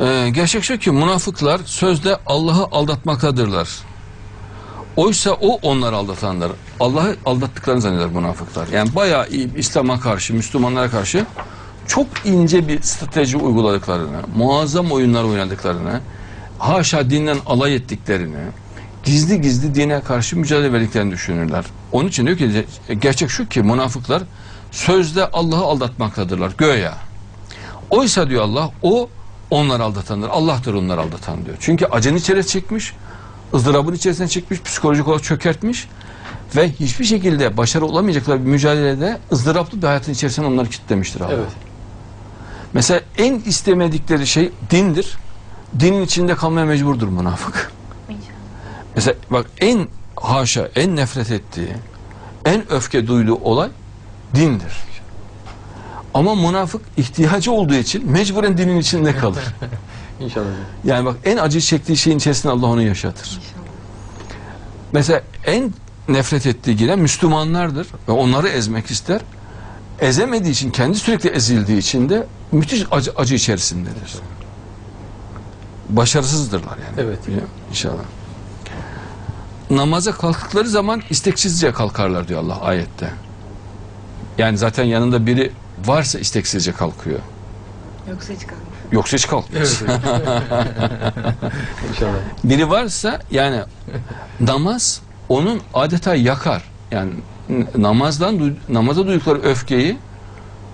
Ee, gerçek şu ki münafıklar sözde Allah'ı aldatmaktadırlar. Oysa o onları aldatanlar. Allah'ı aldattıklarını zanneder münafıklar. Yani bayağı İslam'a karşı, Müslümanlara karşı çok ince bir strateji uyguladıklarını, muazzam oyunlar oynadıklarını, haşa dinden alay ettiklerini, gizli gizli dine karşı mücadele verdiklerini düşünürler. Onun için diyor ki gerçek şu ki münafıklar sözde Allah'ı aldatmaktadırlar göya. Oysa diyor Allah o onları aldatandır. Allah'tır onları aldatan diyor. Çünkü acının içerisine çekmiş, ızdırabın içerisine çekmiş, psikolojik olarak çökertmiş ve hiçbir şekilde başarı olamayacakları bir mücadelede ızdıraplı bir hayatın içerisine onları kilitlemiştir Allah. Evet. Mesela en istemedikleri şey dindir. Dinin içinde kalmaya mecburdur münafık. Mesela bak en haşa, en nefret ettiği, en öfke duyduğu olay dindir. Ama münafık ihtiyacı olduğu için mecburen dinin içinde kalır. İnşallah. Yani bak en acı çektiği şeyin içerisinde Allah onu yaşatır. Mesela en nefret ettiği yine Müslümanlardır ve onları ezmek ister. Ezemediği için, kendi sürekli ezildiği için de müthiş acı, acı içerisindedir. Başarısızdırlar yani. Evet. İnşallah. Namaza kalktıkları zaman isteksizce kalkarlar diyor Allah ayette. Yani zaten yanında biri varsa isteksizce kalkıyor. Yoksa hiç kalmıyor. Yoksa hiç kalkmıyor. Evet. İnşallah. Biri varsa yani namaz onun adeta yakar. Yani namazdan namaza duydukları öfkeyi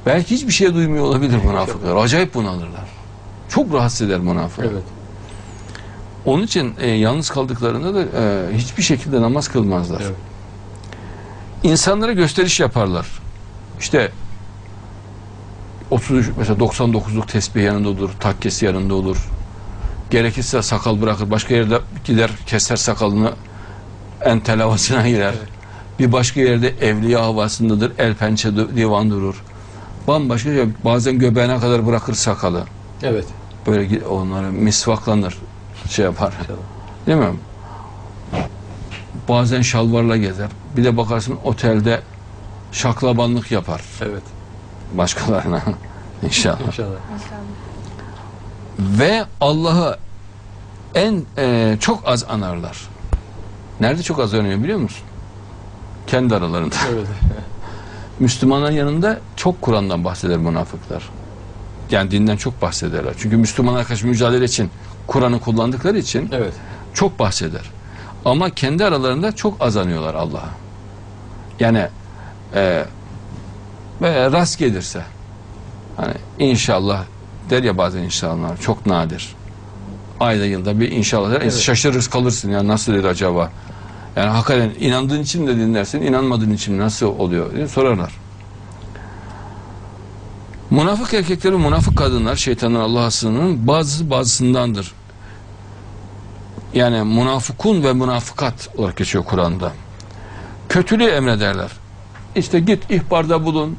belki hiçbir şeye duymuyor olabilir münafıklar. Acayip bunalırlar. Çok rahatsız eder münafık. Evet. Onun için e, yalnız kaldıklarında da e, hiçbir şekilde namaz kılmazlar. Evet. İnsanlara gösteriş yaparlar. İşte 33 mesela 99'luk tesbih yanında olur, takkesi yanında olur. Gerekirse sakal bırakır, başka yerde gider keser sakalını entel havasına girer. Evet. Bir başka yerde evliya havasındadır, el pençe divan durur. Bambaşka şey, bazen göbeğine kadar bırakır sakalı. Evet. Böyle onları misvaklanır, şey yapar. İnşallah. Değil mi? Bazen şalvarla gezer. Bir de bakarsın otelde şaklabanlık yapar Evet. başkalarına. İnşallah. İnşallah. Ve Allah'ı en e, çok az anarlar. Nerede çok az anıyor biliyor musun? Kendi aralarında. Evet. Müslümanların yanında çok Kur'an'dan bahseder münafıklar. Yani dinden çok bahsederler. Çünkü Müslümanlar karşı mücadele için Kur'an'ı kullandıkları için Evet. çok bahseder. Ama kendi aralarında çok azanıyorlar Allah'a. Yani e, rast gelirse hani inşallah der ya bazen inşallah çok nadir. Ayda yılda bir inşallah der. Evet. Şaşırırız kalırsın ya nasıl dedi acaba? Yani hakikaten inandığın için de dinlersin, inanmadığın için nasıl oluyor diye sorarlar. Münafık erkekler ve münafık kadınlar şeytanın Allah'a sığınanın bazısı bazısındandır. Yani münafıkun ve münafıkat olarak geçiyor Kur'an'da. Kötülüğü emrederler. İşte git ihbarda bulun,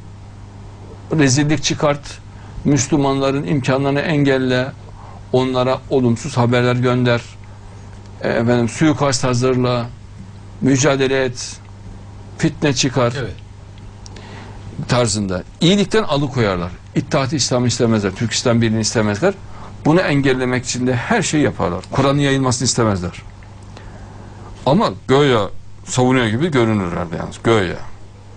rezillik çıkart, Müslümanların imkanlarını engelle, onlara olumsuz haberler gönder, e, efendim suikast hazırla, mücadele et, fitne çıkar Evet. tarzında. İyilikten alıkoyarlar. İttihat-ı İslam'ı istemezler. Türk İslam Birliği'ni istemezler. Bunu engellemek için de her şeyi yaparlar. Kur'an'ın yayılmasını istemezler. Ama göya savunuyor gibi görünürler yalnız. Göya.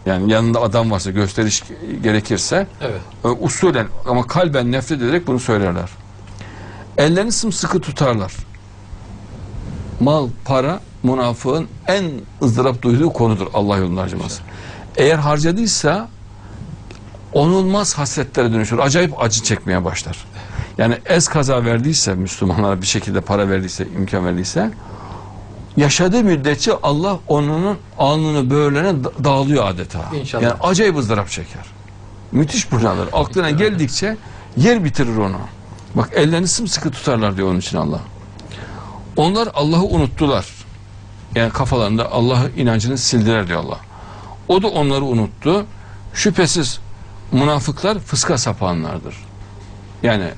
Yani yanında adam varsa gösteriş gerekirse Evet. e, usulen ama kalben nefret ederek bunu söylerler. Ellerini sımsıkı tutarlar. Mal, para münafığın en ızdırap duyduğu konudur Allah yolunda harcaması. Eğer harcadıysa onulmaz hasretlere dönüşür. Acayip acı çekmeye başlar. Yani ez kaza verdiyse Müslümanlara bir şekilde para verdiyse, imkan verdiyse yaşadığı müddetçe Allah onun alnını böğrüne da- dağılıyor adeta. İnşallah. Yani acayip ızdırap çeker. Müthiş bunalır. Aklına geldikçe yer bitirir onu. Bak ellerini sımsıkı tutarlar diyor onun için Allah. Onlar Allah'ı unuttular. Yani kafalarında Allah'ı inancını sildiler diyor Allah. O da onları unuttu. Şüphesiz münafıklar fıska sapanlardır. Yani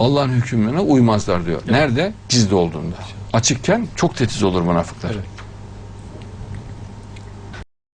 Allah'ın hükümlerine uymazlar diyor. Nerede? Gizli olduğunda. Açıkken çok tetiz olur münafıklar. Evet.